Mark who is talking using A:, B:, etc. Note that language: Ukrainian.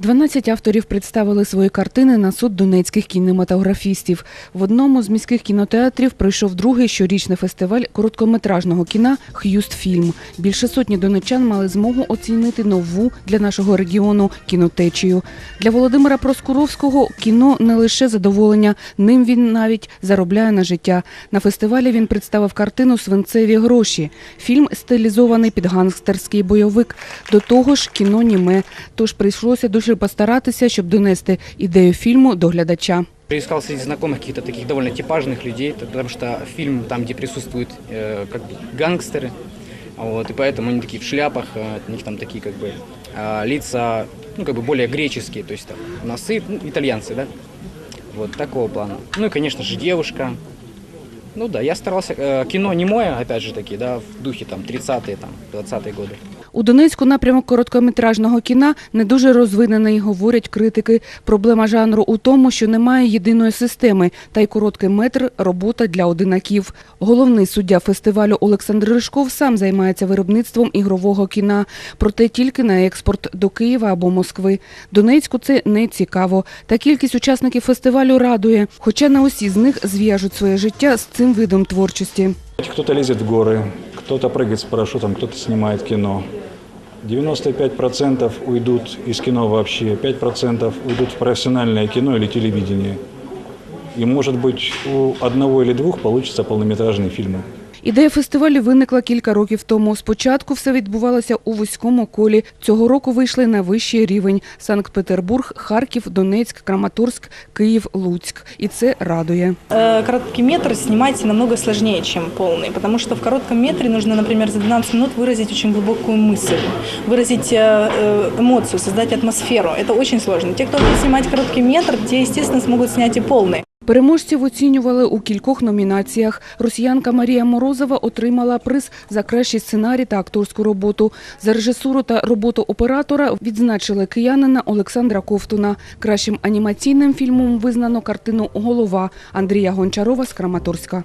A: 12 авторів представили свої картини на суд донецьких кінематографістів. В одному з міських кінотеатрів пройшов другий щорічний фестиваль короткометражного кіна «Х'юстфільм». Більше сотні донеччан мали змогу оцінити нову для нашого регіону кінотечію. Для Володимира Проскуровського кіно не лише задоволення, ним він навіть заробляє на життя. На фестивалі він представив картину Свинцеві гроші. Фільм стилізований під гангстерський бойовик. До того ж, кіно німе. Тож прийшлося дуже постаратися, щоб донести ідею фільму до глядача.
B: Искал среди знакомых каких-то таких довольно типажных людей, потому что фильм там, где присутствуют э, как бы гангстеры, вот, и поэтому они такие в шляпах, э, у них там такие как бы э, лица, ну как бы более греческие, то есть там носы, ну, итальянцы, да, вот такого плана. Ну и, конечно же, девушка. Ну да, я старался, э, кино не мое, опять же таки, да, в духе там 30-е, там, 20-е годы.
A: У Донецьку напрямок короткометражного кіна не дуже розвинений, говорять критики. Проблема жанру у тому, що немає єдиної системи, та й короткий метр – робота для одинаків. Головний суддя фестивалю Олександр Ришков сам займається виробництвом ігрового кіна, проте тільки на експорт до Києва або Москви. Донецьку це не цікаво. Та кількість учасників фестивалю радує, хоча не усі з них зв'яжуть своє життя з цим видом творчості.
C: Кто-то лезет в горы, кто-то прыгает с парашютом, кто-то снимает кино. 95% уйдут из кино вообще, 5% уйдут в профессиональное кино или телевидение. И может быть у одного или двух получится полнометражные фильмы.
A: Ідея фестивалю виникла кілька років тому. Спочатку все відбувалося у вузькому колі. Цього року вийшли на вищий рівень – Санкт-Петербург, Харків, Донецьк, Краматорськ, Київ, Луцьк. І це радує.
D: Э, Короткий метр снимать намного сложнее, чем полный, потому что в коротком метре нужно, например, за 12 минут выразить очень глубокую мысль, выразить э, э, эмоцию, создать атмосферу. Это очень сложно. Те, кто будет снимать короткий метр, те, естественно, смогут снять и полный.
A: Переможців оцінювали у кількох номінаціях. Росіянка Марія Морозова отримала приз за кращий сценарій та акторську роботу. За режисуру та роботу оператора відзначили киянина Олександра Ковтуна. Кращим анімаційним фільмом визнано картину «Голова» Андрія Гончарова з Краматорська.